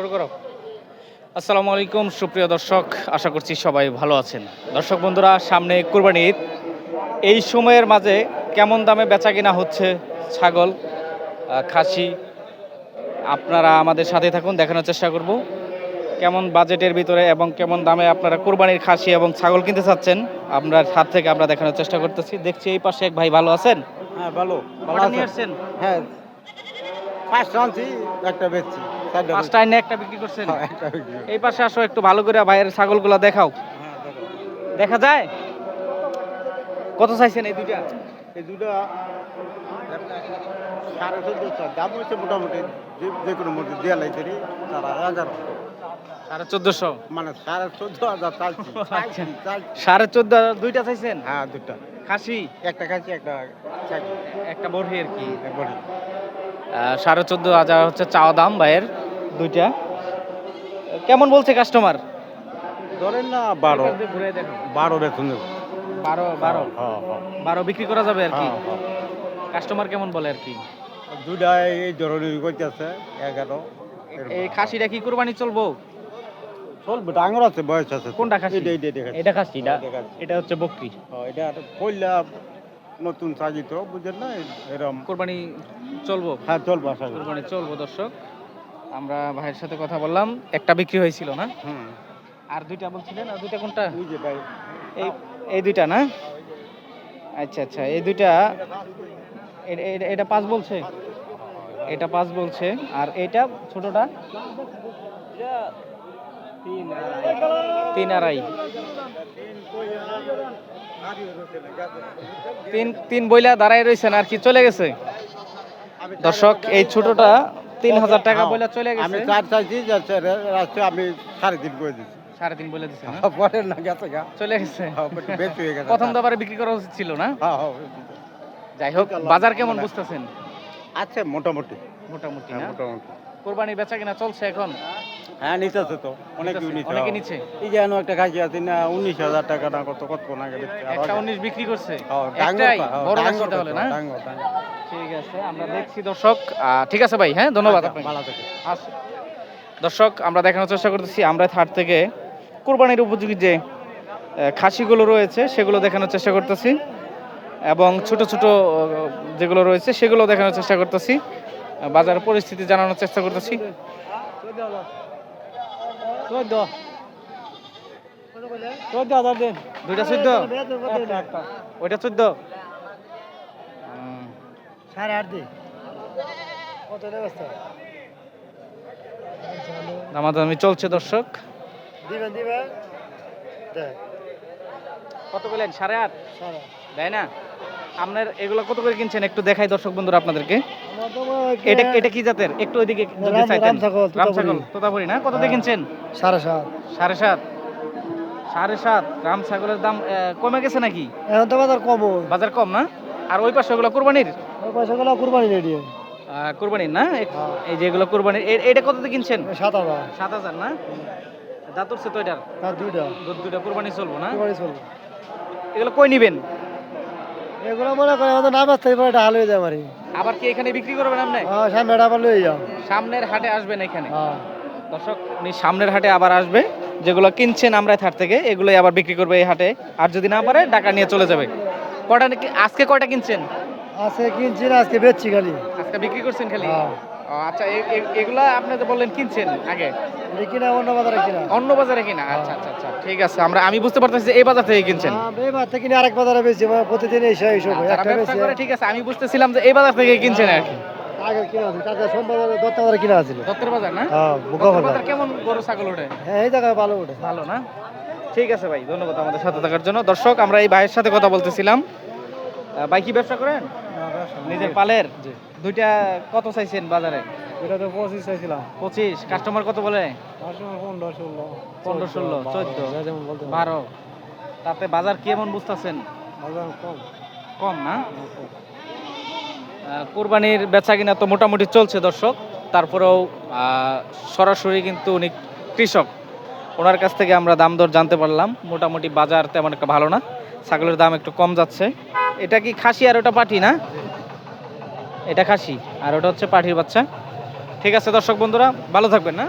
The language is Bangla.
শুরু করো। আসসালামু আলাইকুম সুপ্রিয় দর্শক আশা করছি সবাই ভালো আছেন। দর্শক বন্ধুরা সামনে কুরবানি ঈদ। এই সময়ের মাঝে কেমন দামে বেচা কিনা হচ্ছে ছাগল খাসি? আপনারা আমাদের সাথে থাকুন দেখানোর চেষ্টা করব। কেমন বাজেটের ভিতরে এবং কেমন দামে আপনারা কোরবানির খাসি এবং ছাগল কিনতে চাচ্ছেন আপনার হাত থেকে আমরা দেখানোর চেষ্টা করতেছি। দেখছি এই পাশে এক ভাই ভালো আছেন? হ্যাঁ ভালো। ভালো কটা নিয়ে আছে আসছেন? হ্যাঁ পাঁচটা আনছি একটা বেচছি। পাঁচটা একটা বিক্রি করছেন। হ্যাঁ। এই পাশে আসো একটু ভালো করে ভাইয়ের ছাগলগুলো দেখাও। হ্যাঁ, দেখা যায়? কত চাইছেন এই দুইটা? এই দুটো সাড়ে চোদ্দশো দাম হচ্ছে মোটামুটি যে- যে কোনো মধ্যে দেওয়া লাগছে তারা এগারো সাড়ে চোদ্দশো? মানে সাড়ে চোদ্দ হাজার চালছি। সাড়ে চোদ্দ হাজার দুইটা চাইছেন? হ্যাঁ দুটা খাসি? একটা একটা একটা বড়ি আর কি। আহ, সাড়ে চোদ্দ হাজার হচ্ছে চাওয়া দাম ভাইয়ের। দুইটা। কেমন বলছে কাস্টমার ধরেন না বারো। বারো বেতন দেবো। বারো বারো? হ্যাঁ হ্যাঁ বারো বিক্রি করা যাবে আর কি? হ্যাঁ, হ্যাঁ। কাস্টমার কেমন বলে আর কি? দুটা এই ধরনের করতেছে এগারো। এই খাসিটা কি কুরবানি চলবো? চলবে ডাঙর আছে বয়স আছে। কোনটা খাসি? এটা খাসি। এটা এটা হচ্ছে বকরি। এটা কইলা নতুন সাজিত বুঝেন না এরকম কোরবানি চলবো? হ্যাঁ চলবে কোরবানি চলবো দর্শক। আমরা ভাইয়ের সাথে কথা বললাম একটা বিক্রি হয়েছিল না? আর দুইটা বলছিলেন আর দুইটা কোনটা? এই এই দুইটা না? আচ্ছা আচ্ছা এই দুইটা এটা পাঁচ বলছে। এটা পাঁচ বলছে আর এটা ছোটটা? তিন আড়াই। তিন তিন বইলা দাঁড়ায় রয়েছেন আর কি চলে গেছে। দর্শক এই ছোটটা তিন হাজার টাকা বলে চলে গেছে। আমি চার চাইছি আমি সাড়ে তিন করে দিচ্ছি সাড়ে তিন বলে দিছে পরে না গেছে চলে গেছে। হ্যাঁ, একটু বেশি হয়ে গেছে। প্রথম দাবারে বিক্রি করা উচিত ছিল না? হ্যাঁ হ্যাঁ যাই হোক বাজার কেমন বুঝতেছেন? আচ্ছা মোটামুটি। মোটামুটি হ্যাঁ না? মোটামুটি। কোরবানি বেচা কিনা চলছে এখন? হ্যাঁ নিতেছে তো। অনেক অনেকে হ্যাঁ। নিচ্ছে? এই একটা খাসি আছে না উনিশ হাজার টাকা না কত কত না গেলে একটা উনিশ বিক্রি করছে? বড় ডাঙ্গর গাছটা হলে পা, না। ঠিক আছে আমরা দেখছি দর্শক। ঠিক আছে ভাই হ্যাঁ ধন্যবাদ আচ্ছা, আপনাকে। ভালো থেকে আচ্ছা। দর্শক আমরা দেখানোর চেষ্টা করতেছি আমরা থার থেকে কোরবানির উপযোগী যে খাসিগুলো রয়েছে সেগুলো দেখানোর চেষ্টা করতেছি। এবং ছোট ছোট যেগুলো রয়েছে সেগুলো দেখানোর চেষ্টা করতেছি। আহ, বাজারের পরিস্থিতি জানানোর চেষ্টা করতেছি। চোদ্দ। চোদ্দ হাজার দিন। দুইটা চোদ্দ? ওইটা চোদ্দ? সাড়ে আট দিন কত ব্যবস্থা দামাদামি চলছে দর্শক। দিবেন দিবেন। কত বলেন? সাড়ে আট। দেয় না? আপনার এগুলো কত করে কিনছেন? একটু দেখাই দর্শক বন্ধুরা আপনাদেরকে। এটা এটা কি জাতের? একটু ওইদিকে যদি চাইতেন। রাম ছাগল, রাম তোতাপুরি। না? কত দিয়ে কিনছেন? সাড়ে সাত। সাড়ে সাত। সাড়ে সাত। রাম ছাগলের দাম কমে গেছে নাকি? এখন তো বাজার কম বাজার কম না? আর ওই পাশে ওগুলো কোরবানির? ওই পয়সাগুলো কুরবানি রেডি আহ, কোরবানির না? এই যে এগুলো কোরবানির এটা কত দিয়ে কিনছেন? সাত হাজার। সাত হাজার না? দাঁত উঠছে তো এটার? দুইটা। দুধ দুটা কোরবানি চলবো না? কুরবানি চলবে। এগুলো কই নিবেন? এগুলো মনে করে আমাদের নাম আসতে পারে এটা হাল হয়ে যায় মারি আবার কি এখানে বিক্রি করবেন আপনি? হ্যাঁ সামনে আবার লয়ে যাও। সামনের হাটে আসবেন এখানে? হ্যাঁ দর্শক উনি সামনের হাটে আবার আসবে যেগুলো কিনছেন আমরা থার থেকে এগুলোই আবার বিক্রি করবে এই হাটে। আর যদি না পারে টাকা নিয়ে চলে যাবে। কটা নাকি- আজকে কয়টা কিনছেন? আজকে কিনছি না আজকে বেচছি খালি। আজকে বিক্রি করছেন খালি? হ্যাঁ আচ্ছা এগুলা আপনি তো বললেন কিনছেন আগে? কিনা অন্য বাজারে কিনা? অন্য বাজারে কিনা? আচ্ছা আচ্ছা আচ্ছা ঠিক আছে আমরা আমি বুঝতে পারতেছি যে এই বাজার থেকে কিনছেন। এই বাজার থেকে কিনে আরেক বাজারে মানে প্রতিদিন এইসব এইসব যারা একটা ঠিক আছে আমি বুঝতেছিলাম যে এই বাজার থেকে কিনছেন আর কি। আগে কিনা আছে কাকা সোম বাজারে বাজারে কিনা আছিল দত্তের বাজার না? হ্যাঁ বাজার। কেমন গরু ছাগল ওঠে? হ্যাঁ এই জায়গায় ভালো ওঠে। ভালো না? ঠিক আছে ভাই ধন্যবাদ আমাদের সাথে থাকার জন্য। দর্শক আমরা এই ভাইয়ের সাথে কথা বলতেছিলাম। ভাই কি ব্যবসা করেন? নিজের পালের? দুইটা কত চাইছেন বাজারে? এটা তো পঁচিশ চাইছিলাম। পঁচিশ। কাস্টমার কত বলে? পনেরো ষোলো। পনেরো ষোলো চোদ্দ বারো। তাতে বাজার কেমন বুঝতেছেন? বাজার কম। কম না? কোরবানির বেচা কিনা তো মোটামুটি চলছে দর্শক। তারপরেও আহ, সরাসরি কিন্তু উনি কৃষক। ওনার কাছ থেকে আমরা দাম দর জানতে পারলাম। মোটামুটি বাজার তেমন একটা ভালো না। ছাগলের দাম একটু কম যাচ্ছে। এটা কি খাসি আর ওটা পাটি না? এটা খাসি, আর ওটা হচ্ছে পাঠির বাচ্চা। ঠিক আছে দর্শক বন্ধুরা, ভালো থাকবেন না